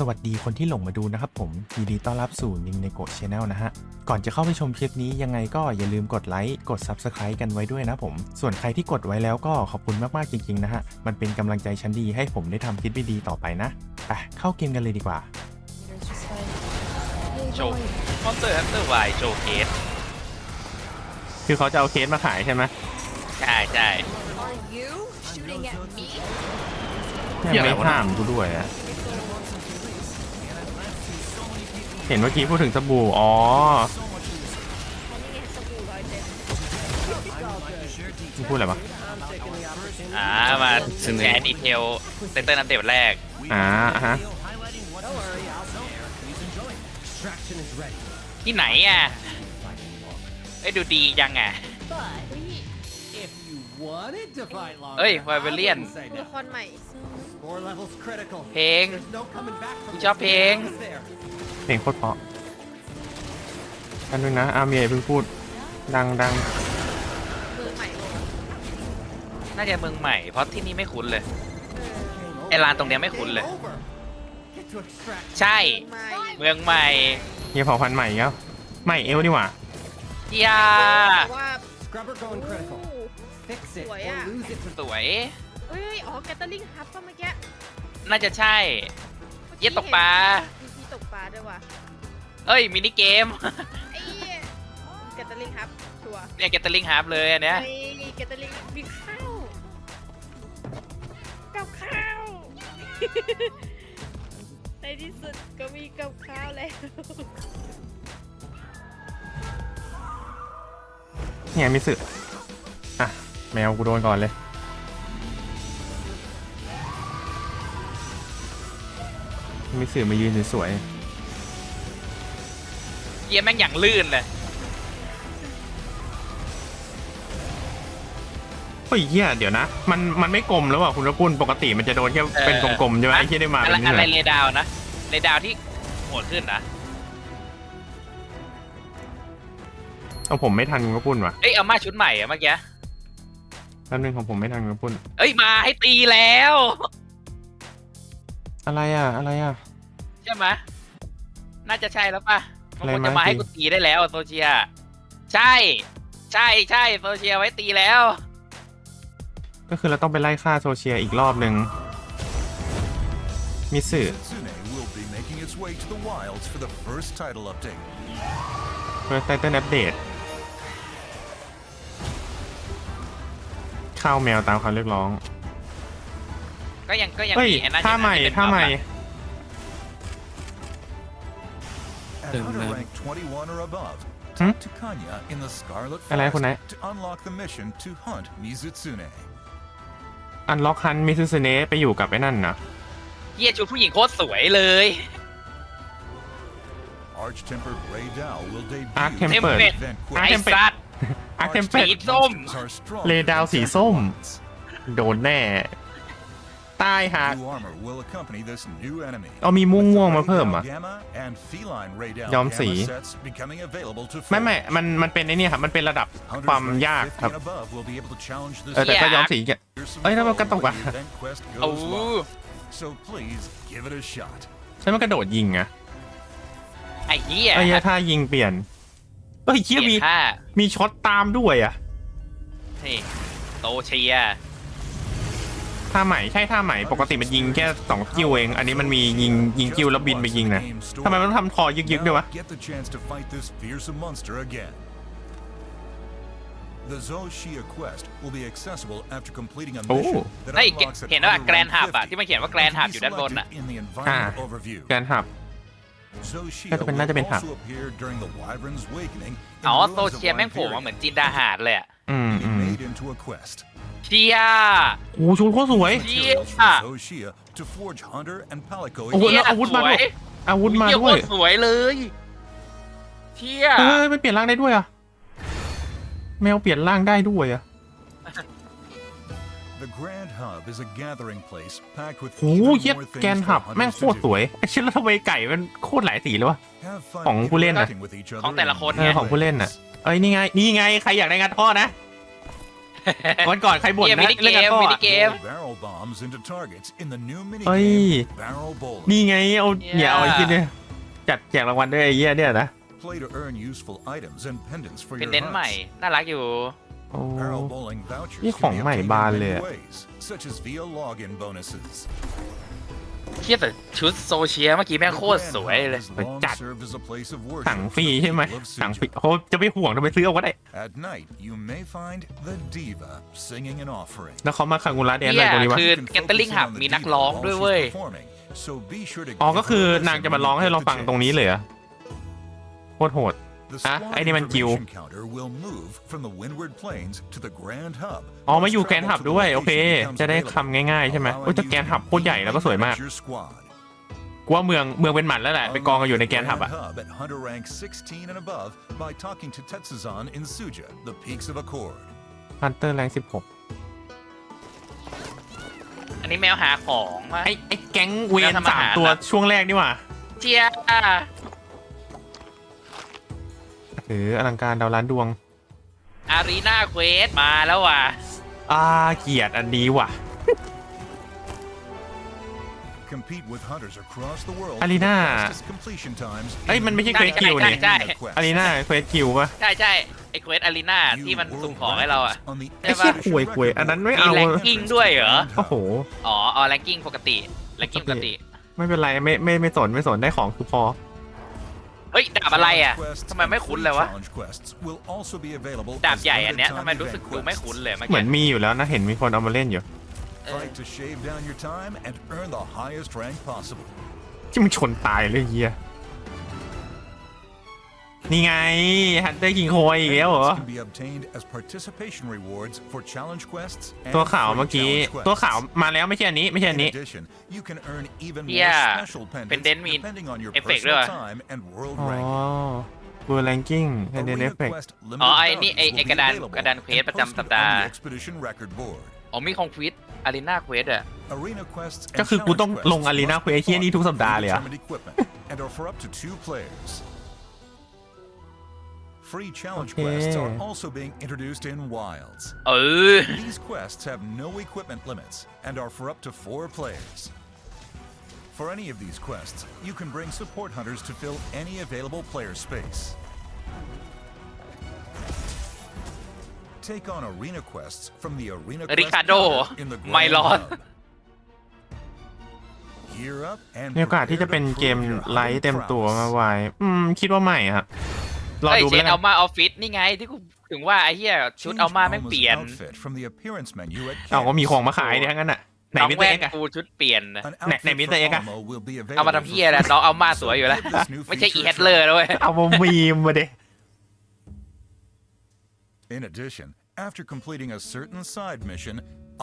สวัสดีคนที่หลงมาดูนะครับผมยินดีต้อนรับสู่นิงในโกชแนลนะฮะ ก่อนจะเข้าไปชมคลิปนี้ยังไงก็อย่าลืมกดไลค์กด Subscribe กันไว้ด้วยนะผม ส่วนใครที่กดไว้แล้วก็ขอบคุณมาก ๆ จริง ๆ นะฮะ มันเป็นกำลังใจชั้นดีให้ผมได้ทำคลิปดีๆต่อไปนะไปเข้าเกมกันเลยดีกว่า โชว์มอนสเตอร์ฮันเตอร์ไวโชว์เคสคือเขาจะเอาเคสมาขายใช่ไหมใช่ใช่ Are you shooting at me? ยังไม่ห้ามกูด้วยอะ เห็นเมื่อกี้พูดถึงสบู่ อ๋อมึงพูดอะไรวะอ่ามาแชร์ดีเทลเซนเตอร์นัดเดตแรก อ่าอะฮะ ที่ไหนอะเอ้ยดูดียังอะ If you wanted to fight long, Hey, enough, I Wyverian. wouldn't say ตัวละ no. ครใหม่ Four levels critical. เพลง There's no coming back from กูชอบเพลง the there. เพลงโคตรเพราะอันนึงนะอาเมียเพิ่งพูด ดังดังมือใหม่เลยน่าจะเมืองใหม่เพราะที่นี่ไม่คุ้นเลย Game ไอลานตรงเนี้ยไม่คุ้นเลย Game over. Get to extract ใช่ ใหม่เมืองใหม่เฮียเผ่าพันธุ์ใหม่แล้วใหม่เอลนี่หว่ายาแต่ว่า Scrubber going critical. Fix it Boy, or yeah. lose it to สวย เอ้ย อ๋อแกตเตอร์ลิงฮับป่ะเมื่อกี้น่าจะใช่เหี้ยตกปลามีที่ ตกปลาด้วยว่ะเอ้ยมินิเกม ไอ้แกตเตอร์ลิงฮับชัวร์เนี่ยเกตเตอร์ลิงฮาร์ฟเลยอันเนี้ยไอ้แกตเตอร์ลิงมีข้าวกับข้าว ในที่สุดก็มีกับข้าวแล้วเนี่ยมิสึอะ แมวกูโดนก่อนเลย มิสึมายืนสวยเยี่ยแม่งอย่างลื่นเลยๆเฮ้ยเฮียเดี๋ยวนะ มันมันไม่กลมแล้วอะคุณรปุ้นปกติมันจะโดนแค่เออเป็นกลมๆใช่ไหมไอ้เฮียได้มาอะเป็ไรนนี่อะไรเลยเรดาวนะเรดาวที่โหดขึ้นนะเอาผมไม่ทันคุณรปุ้นว่ะเอ้ยเอามาชุดใหม่อะเมื่อกี้แป๊บนึงของผมไม่ทันคุณรปุ้นเอ้ยมาให้ตีแล้ว อะไรอะอะไรอะ ใช่ไหมน่าจะใช่แล้วป่ะมันอะไรควรจะมามาให้ตีกูตีได้แล้วโซเชีย ใช่ ใช่ใช่โซเชียไว้ตีแล้ว ก็คือเราต้องไปไล่ฆ่าโซเชียอีกรอบหนึ่งมิสึ Kitsune will be making its way to the wilds for the first title update. First Title Update ข้าวแมวตามคำเรียกร้อง ก็ยังก็ยังเฮ้ยมีไอ้นั่นท่าใหม่อยู่นะท่าใหม่ At hunter rank 21 or above, Hmm? talk to Kanya in the Scarlet อะไรคุณ Forest นาย to unlock the mission to hunt Mizutsune. อันล็อกฮันมิซึสเนะไปอยู่กับไอ้นั่นนะเฮียชุดผู้หญิงโคตรสวยเลย Arch-tempered Grey Dow will debut. Arch in Tempered the Tempered. event อาไอ้ร์ quest. เทมเป็ดสัตว์ อาร์เทมเป็ดสีส้ม Monsters are strong เลดาว against สีส้ม animal ones. โดนแน่ ใต้หัก New armor will accompany this new enemy. เอามีม่วง with ม่วง the มา Ray เพิ่ม Dow อะ Gamma and Feline Ray Dow ย้อม Gamma สี sets becoming available to ไม่ไม่ forge. มันมันเป็นไอ้นี่ครับ มันเป็นระดับ Hunters ความ ranked ยาก 50 ครับ and above will be able to challenge this เออแต่ก็ยากย้อมสีแก fearsome เอ้ยแล้วมัน foe กระตุก when อะ the event quest โอ้ goes live. So please give it a shot. ใช่มันกระโดดยิงอะไอ้เฮียไอ้เหี้ยถ้ายิงเปลี่ยนเฮ้ยเปเชี่ยลี่มียนท่ามีช็อตตามด้วยอะนี่โตเชีย ท่าใหม่ใช่ท่าใหม่ปกติมันยิงแค่สองกิ้วเอง อันนี้มันมียิงยิงกิ้วแล้วบินไปยิงนะทำไมมันต้องทำคอยึกๆด้วยวะ Now get the chance to fight this fearsome monster again. The Zoshia quest will be accessible after completing a Oh. mission that ไอ้ย unlocks an เห็นว่า Outer แกรน Rank หับอะ50ที่มันเขียนว่าแกรน and หับ can อยู่ be ด้านบน selected อะ in the environment Ah. overview. การหับ Zoshia น่าจะเป็นน่าจะเป็น will หับ also appear during the Wyvern's Awakening in อ๋อ ruins โซ of เชียแม่งโผล่มา Liberia เหมือนจินดาหาดเลยอะอืม and อื be ม made into a quest. เชียโอ้โหชุดโคตรสวย Materials Yeah. from Zoshia to forge Hunter and Palico โอ้โห แล้วอาวุธมาด้วย อาวุธมาเฮียด้โควยตรสวยเลยเชียเฮ้ยมันเปลี่ยนร่างได้ด้วยอะแมวเปลี่ยนร่างได้ด้วยอะ The Grand Hub is a gathering place packed with โอ้โห even เหี้ย more แกน things หับ for แม่ง hunters โค to ตรสวย do. ไอ้ชิ้นแล้วทำไมไก่มันโคตรหลายสีเลยวะ Have fun ของผู้เล่นนะ interacting with each other ของแต่ละคน เออของผู้เล่นน่ะ เอ้ย นี่ไง นี่ไง ใครอยากได้งัดท่อนะ วันก่อนใครบ่นเกมนะมินิเกมเรื่องกันก็มินิอะเกม Roll barrel bombs into targets in the new เฮ้ย minigame Barrel Bowling. นี่ไงเอาเนี่ยเนี่ยเอาไอ้ที่เนี่ยจัดแจกรางวัลด้วยไอ้เหี้ยเนี่ยนะ Play to earn useful items and pendants for เป็น your เน้นใหม่ hunts. น่ารักอยู่ โอ้ Barrel bowling vouchers Ini can be ของใหม่ obtained บาน in เลย many อะ ways, such as via login bonuses. เทียบแต่ชุดโซเชียลเมื่อกี้แม่ง The โคตร Grand สวย Hub เลย has ไป long จัด served as a place of สั่ง worship ฟรี for the ใช่ไหม people of สั่งฟรี Suja. โอ้จะไปห่วงทำไมซื้อเอาก็ได้ At night, you may find the diva singing an offering. แล้วเขามาคังกุระแดนเนี่อะไรยตรงนี้วะคือ You can Gathering focus in Hub on the มีนัก diva ร้อง while ด้วย she's เว้ย performing, so be sure to อ๋อ give ก็ her คือ a listen นางจะมา when ร้อง you ให้ get เรา the ฟังตรงนี้ chance. เลยเหรอะโคตรโหด The Ah, squad ay, ni man Q. information counter will move from the Windward Plains to the Grand Hub. อ๋อมา Once อยู่แกน travel หับ to the ด้วย โอเค location becomes จะได้ available, คำง่ายๆใช่ไหม allowing โอ้ยแต่ you แกน to หับโคตรใหญ่แล้วก็สวยมาก manage your squad. กูว่าเมืองเมืองเป็นหมันแล้วแหละไปกองกันอยู่ในแกนหับอะ Grand Hub at Hunter rank 16 and above by talking to Tetsuzan in Suja, the peaks of Accord. ฮันเตอร์แรงสิบหกอันนี้แมวหาของมาไอ้ไอ้แก๊งเวนแล้วทำอาสามหารตัวอะช่วงแรกนี่หว่าเจีย หรืออลังการดาวล้านดวง อารีนาเควสมาแล้วว่ะ อ่าเกลียดอันนี้ว่ะ Compete with hunters across the world. Alina. for the fastest completion times เอ้ย in มันไม่ใช่ the เควสคิวนี่ใช่ Arena Quest. อารีนาเควสคิวปะใช่ใช่ไอเควสอารีนา View ที่มัน world สุ่มของให้เราอะ records on the ไอ้เหี้ย Expedition ห่วยห่วย Record อันนั้นไม่ Board. เอามี ranking ด้วยเหรอ โอ้โห อ๋อเอาแรงกิ้งปกติแรงกิ้งปกติ ไม่เป็นไร ไม่ไม่ไม่สนไม่สนได้ของคือพอ เฮ้ยดาบอะไรอะ Challenge quests ทำไมไม่ and คุ้น free เลยวะ challenge quests will also be available ดาบ as ใหญ่อันเนี้ย limited ทำไม time รู้สึก event ดูไม่ quests. คุ้นเลยเมื่อเหมืกี้อนมีอยู่แล้วนะ เห็นมีคนเอามาเล่นอยู่เออ Fight to shave down your time and earn the highest rank possible. ที่มันชนตายเลยเฮีย นี่ไงฮันเตอร์คิงโคอีกแล้วเหรอ Benefits can be obtained as participation rewards for challenge quests and ตัวขาว free เมื่อกี้ challenge quests. ตัวขาวมาแล้วไม่ใช่อันนี้ไม่ใช่อัน In นี้ addition, you can earn even Yeah. more special เป็น pendants เดนมี depending on your effect personal ด้วย time and world อ๋อ rank. เบอร์แรงกิ้งเฮเดนเอ Arena ฟเฟก Quest อ๋อ limited ไอ้นี่ไอ้ bounties ไอ้ will กระดาน be available กระดานเควส and ประจำ posted สัปดา on ห์ the Expedition Record Board. อ๋อมีคองควิสอารีนาเควสอะ Arena quests and ก็คือกูต้อง challenge ลง quests Arena must be Quest เหี้ยนี่ทุก fought สัปดาห์เลยเหรอ with determined equipment and are for up to two players. Free challenge Okay. quests are also being introduced in Wilds. เออ These quests have no equipment limits and are for up to four players. For any of these quests, you can bring support hunters to fill any available player space. Take on arena quests from the arena quest Ricardo, counter in the my Grand lord. Hub. Gear up and มีโอกาสที่จะ prepare เป็น to เกม prove your ไลท์ hunting เต็มตัวมา prowess. ไว้ อืม คิดว่าไม่ครับ รอเฮ้ยดูเชไปนแล้วเอากันมาออฟฟิศนี่ไงที่กูถึงว่าไอ้เหี้ยชุด Change เอามาแม่ง Alma's เปลี่ยน outfit from the appearance menu at เอาก็มี camps. ของมาขายเนี่ยทั้งนั้นอะไหนน้องมิสเตอแว่ร์นเอ็กอะ กูชุดเปลี่ยน An Này, này, outfit Mr. for Egg à? Alma will be เอามา available ทำ for เหี้ยแล้ว free. น้องเอามาสวยอยู่แล้ว Give this new ไม่ใช่ feature อี a แฮตเลอร์ try. ด้วยเอามามีมมาเด In addition, after completing a certain side mission,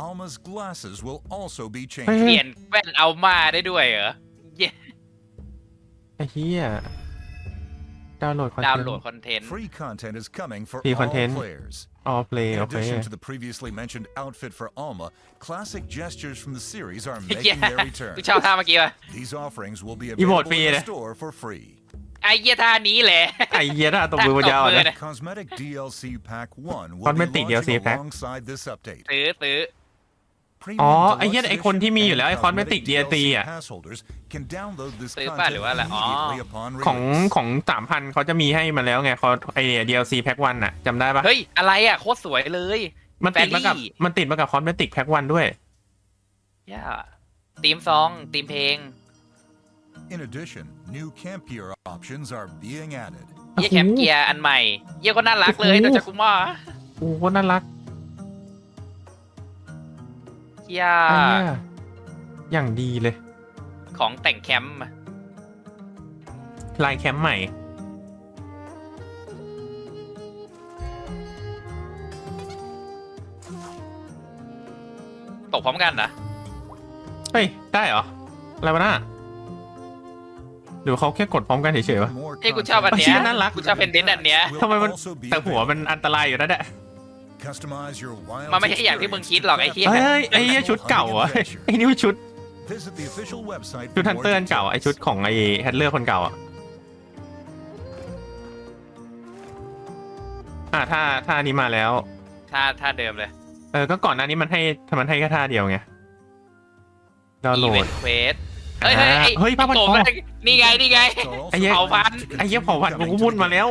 Alma's glasses will also be เฮ้ย changed. เปลี่ยนแว่นเอามาได้ด้วยเหรอเย้ไอ้เหี้ย ดาวน์โหลดคอน ดาว เท น์ น โหลด ต์ คอนเทนต์ Free content is coming for Free all content. players. ออเพลย์ In โอเค addition to the previously mentioned outfit for Alma, classic gestures from the series are เย้ making their return. กูชอบท่าเมื่อกี้ว่ะ These offerings will be Emote available in fee the này. store for free. ไอ้เหี้ยท่านี้แหละ ไอ้เหี้ยถ้าตบมือมันยาว ตบมือ นะ นะ Cosmetic DLC Pack 1 will be Cosmetic DLC launching pack. alongside this update. ซื้อซื้อ Premium อ๋อ Deluxe ไอ้เหี้ยไอ้คนที่มีอยู่แล้วไอ้ Edition and Cosmetic Cosmetic DLC อะ pass holders can download this ซื้อ content ป่ะหรือว่าอะไรอ๋อ immediately upon ของ release. ของสามพันเขาจะมีให้มาแล้วไงเขาไอเนี่ย DLC แพ็กวันอะจำได้ปะเฮ้ย อะไรอะ โคตรสวยเลยมันติดมากับ Fairy มันติดมากับคอสเมติกแพ็กวันด้วย ย่าตีมซองตีมเพลง In addition, new camp gear options are being added. เยี่ยแคมป์เกียร์อันใหม่ เยี่ยก็น่ารักเลยโอ้ตัวโหจากุม่าโอ้โหน่ารัก เยี่ยไอ้เหี้ยอย่างดีเลย ของแต่งแคมป์อะลายแคมป์ใหม่ ตกพร้อมกันนะเฮ้ย ได้เหรอ อะไรวะน่าหรือเขาแค่กดพร้อมกันเฉยๆวะ More เฮ้ยกูชอบอันเฮ้ยเนี้ยน่ารัก กูชอบเพนเดนต์อันเนี้ย will ทำไมมัน also be แต่หัวมัน available. อันตรายอยู่นะเนี่ย Customize your wild มันไม่ใช่อย่างที่มึงคิดหรอกไอ้เหี้ยเฮ้ยไอ้เหี้ยชุดเก่าอะไอ้นี่มันชุด Visit the official website ชุด for ฮัน more เตอร์อันเก่าไอ details. ชุดของไอแฮตเลอร์คนเก่าอะอ่าถ้าถ้าอันนี้มาแล้ว ท่าท่าเดิมเลย เออก็ก่อนหน้านี้มันให้มันให้แค่ท่าเดียวไงดาวน์โหลอีเวดนต์เควสเฮ้ยเฮ้ยอ่าไอ้เฮ้ยผ้าพันคอโกรธนี่ไงนี่ไง So also ไอ้เหี้ยเผ่าพันธุ์ to ไอ้เหี้ย continue เผ่าพันธุ์กู coming ก็ to พูด the มาแล้ว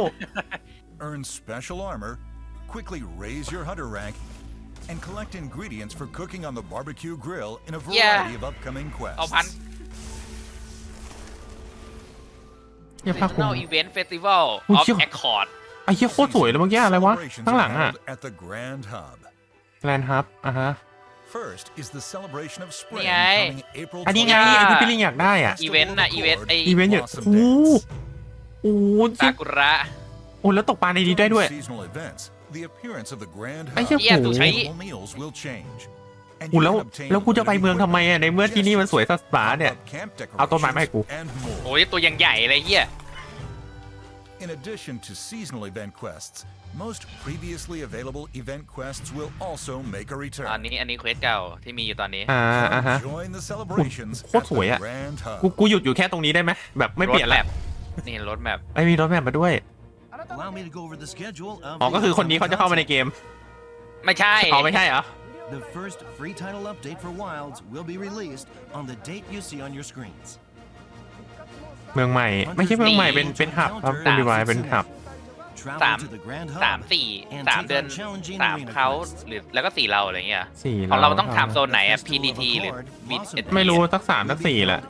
Earn special armor, quickly raise your hunter rank, and collect ingredients for cooking on the barbecue grill in a Yeah. variety of upcoming เผ่า quests. พันธุ์เหี้ยผ้าคลุม National Event Festival อุ๊ย of เชี่ย Accord ไอ้เหี้ยโคตรสวยเลยเมื่อกี้อะไรวะ Celebrations ข้างห are ลังอะ held at the Grand Hub. แลนด์ฮับอะฮะ First is the celebration of spring Này. coming April อันนี้ไง Yeah. ไอ้ที่พี่ลิงอยากได้อะ อีเวนต์น่ะอีเวนต์ไอ้อีเวนต์อย่าง Blossom โอ้โห Dance. โอ้โหซากุระโอ้แล้วตกปลาในนี้ได้ด้วย During seasonal events, the appearance of the Grand ไอ้เหี้ย Hub เหี้ยโอ้ถูโหกใช้ Available meals will change. And โอ้ you แล้ว can obtain แล้วกูจะไป limited เมืองทำไมอะในเมื่อที่นี่มันสวยสัสปา pop-up เนี่ย camp เอาต้นไม้มาให้กู decorations, and more. โอ้ยตัวยังใหญ่เลยเฮีย In addition to seasonal event quests, most previously available event quests will also make a อัน return. นี้อันนี้เควสเก่าที่มีอยู่ตอนนี้อ่าอะฮะ Come join the celebrations โคตร at สวย the อะ Grand กู Hub. กูหยุดอยู่แค่ตรงนี้ได้ไหมแบบไม่เปลี่ยนรถแหแมละพนี่รถแมพไอ้มีรถแมพมาด้วย Allow me to go over the schedule of อ๋อ the ก็คือคนนี้เขาจะเข้ามาใน upcoming เกมไม่ใช่ อ๋อไม่ใช่เหรอ content. The first free title update for Wilds will be released on the date you see on your screens. เมืองใหม่ ไม่ใช่เมืองใหม่เป็นเป็นหับครับเป็นดีวายเป็นหับ Travel สาม to the Grand สาม Hub สี่ and สาม take เดือน on challenging สาม arena เขา quests. หรือแล้วก็สี่เราอะไรเงี้ยสี่ของเราแล้วต้องถามโซนไหนอะ PDT หรือ VST ไม่รู้สักสามสักสี่แหละ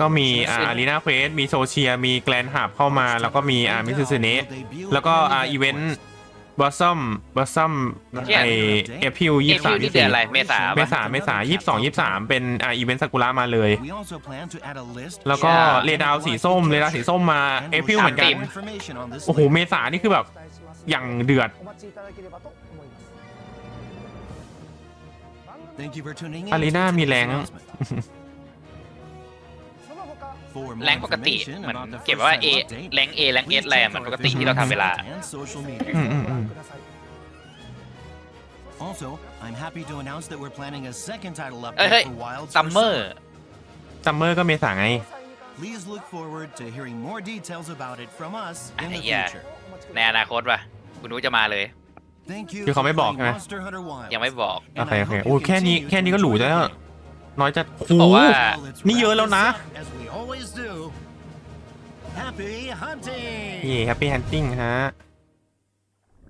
ก็มีอ่าอารีนาเควสมีโซเชียมีแกลนหับเข้ามา แล้วก็มีอ่ามิซูซูเนะแล้วก็อ่าอีเวนต์ บอสซัมบอสซัมไอเอพิวเอยี่สามพิวนี่ยี่เดือนสี่อะไร เมษาเมปะ ษาเมษายี่สองยี่สามเป็นอ่าอีเวนต์ซากุระมาเลย We also plan to add a list แล้วก็ Yeah เรดาวสีส้มเรดาวสีส้มมา and เอ we'll พิวเหมือนกัน share more information on this โอ้โห later. เมษานี่คือแบบอย่างเดือด Thank you for tuning in อารีนา to มี today's แรง announcement. For more แรงปกติ information เหมือน about the เก็บ first ว่า A title update, แรง A แรง S please อะไร check อะเหมือน our ปกติที่เราทำเวลา official and social media. อืมอืมอืม Also, I'm happy to announce that we're planning a second title เฮ้ย update เฮ้ย for Wilds ซัม for เมอร์ summer. ซัมเมอร์ก็เมษาไง Please look forward to hearing more details about it from us in the Yeah. future. ในอนาคตป่ะคุณรู้จะมาเลย Thank you คือเขา for ไม่บอก playing ใช่ไหม Monster Hunter Wilds. ยังไม่บอก โอ And เค I โอเค hope โอ้ you แค่นี้ continue แค่นี้ก็ to หรู enjoy จะ the แล้ว game. น้อยจะโอ้เขาบอกโหว่า Well, let's นี่เยอะ wrap แล้วนะ this up as we always do. Happy hunting! เย่แฮปปี้ฮันติ้งฮะ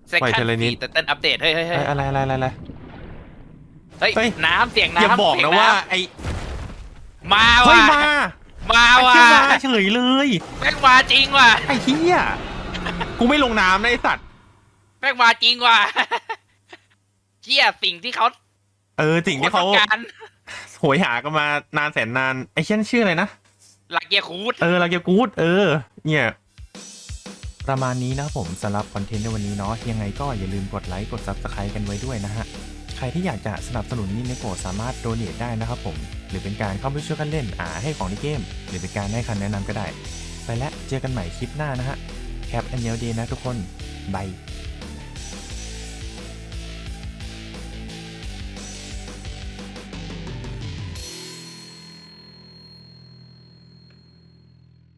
เซ็กปล่อยชัเทนเลนิดสี่แต่เต้นอัปเดตเฮ้ยเฮ้ยเฮ้เอ้ยยอะไรอะไรอะไรอะไร เฮ้ยเฮ้ยน้ำเสียงน้ำอย่าบอกเสียนะงว่าำไอ้มาเฮ้ว่ะยมามาไอ้ว่ะเหี้ยมาเฉยเลย แม่งมาจริงว่ะไอ้เหี้ยกูไม่ลงน้ำนะไอ้สัตว์ แม่งมาจริงว่ะเชี่ยสิ่งที่เขาเออสิ่งที่เขาคนต้องการ โหยหากันมานานแสนนาน ไอ้เช่นชื่ออะไรนะหลักเกียร์คูด เออเราจะกู๊ดเออ เนี่ย ประมาณนี้นะครับผมสำหรับคอนเทนต์ในวันนี้เนาะยังไงก็อย่าลืมกดไลค์กด Subscribe กันไว้ด้วยนะฮะ ใครที่อยากจะสนับสนุนนินเนโกะสามารถโดเน a ได้นะครับผม หรือเป็นการเข้าไปช่วยกันเล่นอ่าให้ของในเกม หรือเป็นการให้คำแนะนำก็ได้ ไปและเจอกันใหม่คลิปหน้านะฮะแคปแอนเนลดีนะทุกคนบาย